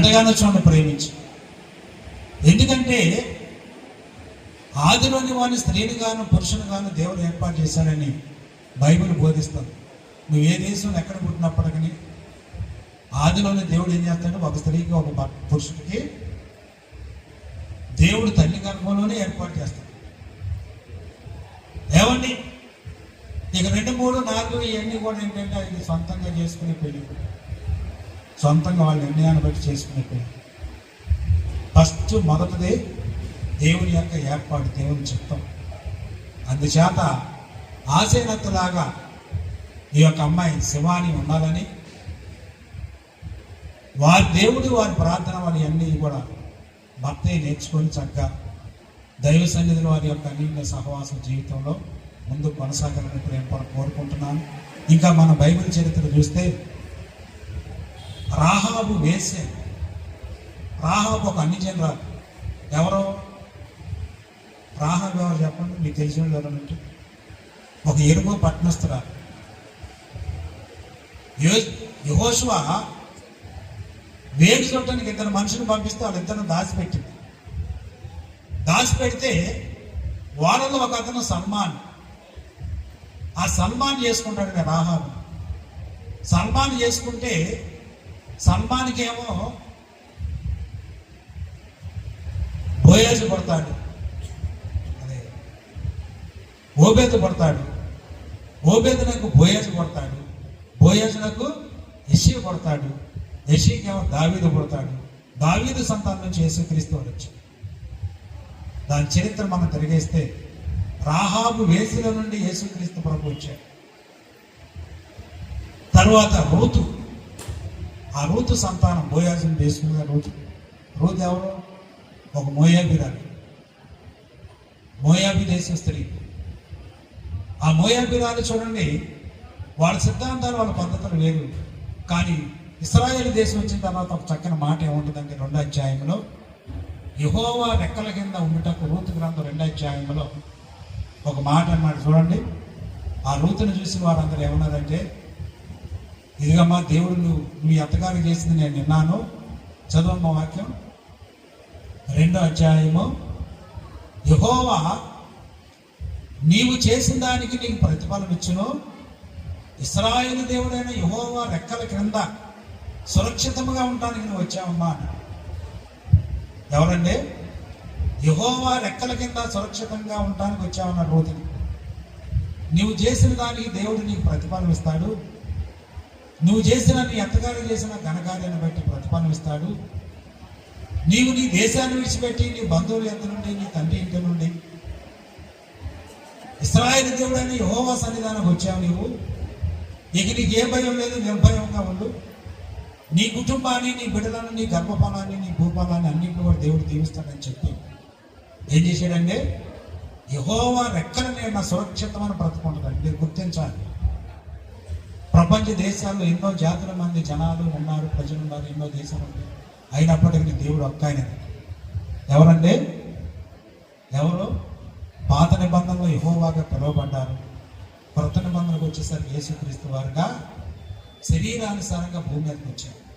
ఎంతగానో చూడండి ప్రేమించి. ఎందుకంటే ఆదిలోని వాడిని స్త్రీని గాను పురుషుని గాను దేవుడు ఏర్పాటు చేశాడని బైబిల్ బోధిస్తుంది. నువ్వు ఏ దేశంలో ఎక్కడ పుట్టినప్పటికీ ఆదిలోనే దేవుడు ఏం చేస్తాడు? ఒక స్త్రీకి ఒక పురుషుడికి దేవుడు తల్లి గర్భంలోనే ఏర్పాటు చేస్తాడు. ఏమండి? ఇక రెండు మూడు నాలుగు ఇవన్నీ కూడా ఏంటంటే అది సొంతంగా చేసుకునే పెళ్ళి సొంతంగా వాళ్ళ నిర్ణయాన్ని బట్టి చేసుకున్నట్టే. ఫస్ట్ మొదటిది దేవుని యొక్క ఏర్పాటు దేవుని చిత్తం. అందుచేత ఆశీనత్తలాగా ఈ యొక్క అమ్మాయి శివాని ఉండాలని వారి దేవుడు వారి ప్రార్థన వారి అన్నీ కూడా భక్తి నేర్చుకొని చక్కగా దైవ సన్నిధిలో వారి యొక్క అన్నింటి సహవాస జీవితంలో ముందు కొనసాగాలని ప్రేమ కోరుకుంటున్నాను. ఇంకా మన బైబిల్ చరిత్ర చూస్తే రాహాబు వేసే రాహాబు ఒక అన్ని జనరాలు ఎవరో? రాహాబు ఎవరు చెప్పండి? మీకు తెలిసిన వాళ్ళు ఎవరంటే ఒక ఎరుపు పట్టణస్తురాలు యహోశివ వేడి చూడటానికి ఇద్దరు మనుషులు పంపిస్తే వాళ్ళిద్దరిని దాచిపెట్టింది. దాచిపెడితే వాళ్ళలో ఒక అతను సల్మాన్. ఆ సల్మాన్ చేసుకుంటాడు కదా రాహాబు. సల్మాన్ చేసుకుంటే సల్మాన్కేమో ఏమో పడతాడు అదే ఓబేదు పడతాడు ఓబేదునకు బోయేజు పడతాడు బోయేజునకు యషీ పడతాడు యషికేమో దావీదు పడతాడు దావీదు సంతానం నుంచి యేసుక్రీస్తు వాడు దాని చరిత్ర మనం తిరిగేస్తే రాహాబు వేసుల నుండి యేసుక్రీస్తు ప్రభు వచ్చాడు. తర్వాత రూతు. ఆ రూతు సంతానం బోయాజుని చేసుకున్న రూతు రూతు ఎవరు? ఒక మోయాబిరాలు మోయాబి దేశ స్త్రీ ఆ మోయాబిరాలు చూడండి వాళ్ళ సిద్ధాంతాలు వాళ్ళ పద్ధతులు వేరు. కానీ ఇస్రాయేల్ దేశం వచ్చిన తర్వాత ఒక చక్కని మాట ఏముంటుందండి రెండో అధ్యాయంలో యహోవా రెక్కల కింద ఉండుటకు రూతు గ్రంథం రెండో అధ్యాయంలో ఒక మాట అన్నమాట చూడండి ఆ రూతుని చూసి వారందరూ ఏమన్నారంటే ఇదిగమ్మా దేవుడు నువ్వు మీ అత్తగారు చేసింది నేను విన్నాను. చదవమ్మ వాక్యం. రెండో అధ్యాయము. యహోవా నీవు చేసిన దానికి నీకు ప్రతిఫలం ఇచ్చును. ఇస్రాయేల్ దేవుడైన యహోవా రెక్కల క్రింద సురక్షితముగా ఉండడానికి నువ్వు వచ్చావమ్మా ఎవరండి? యహోవా రెక్కల కింద సురక్షితంగా ఉండడానికి వచ్చావన్నాడు రోజుని నువ్వు చేసిన దానికి దేవుడు నీకు ప్రతిఫలం ఇస్తాడు. నువ్వు చేసిన నీ అత్తగారు చేసిన ఘనకార్యాన్ని బట్టి ప్రతిఫలం ఇస్తాడు. నీవు నీ దేశాన్ని విడిచిపెట్టి నీ బంధువులు ఎంత నుండి నీ తండ్రి ఇంటి నుండి. ఇస్రాయల్ దేవుడని యెహోవా సన్నిధానం వచ్చావు నీవు. ఇక నీకు ఏ భయం లేదు నిర్భయంగా ఉండు. నీ కుటుంబాన్ని నీ బిడ్డలను నీ గర్భఫలాన్ని నీ భూఫలాన్ని అన్నింటిని కూడా దేవుడు దీవిస్తాడని చెప్పి ఏం చేశాడంటే యహోవా రెక్కల నేను సురక్షితమైన బ్రతుకుంటుందండి మీరు గుర్తించాలి. ప్రపంచ దేశాల్లో ఎన్నో జాతుల మంది జనాలు ఉన్నారు ప్రజలు ఉన్నారు ఎన్నో దేశాలు ఉన్నాయి. అయినప్పటికీ దేవుడు ఒక్క ఆయన ఎవరంటే ఎవరు? పాత నిబంధనలో యహోవాగా పిలువబడ్డారు. కొత్త నిబంధనకు వచ్చేసరికి యేసుక్రీస్తు వారుగా శరీరానుసారంగా భూమి మీదకి వచ్చారు.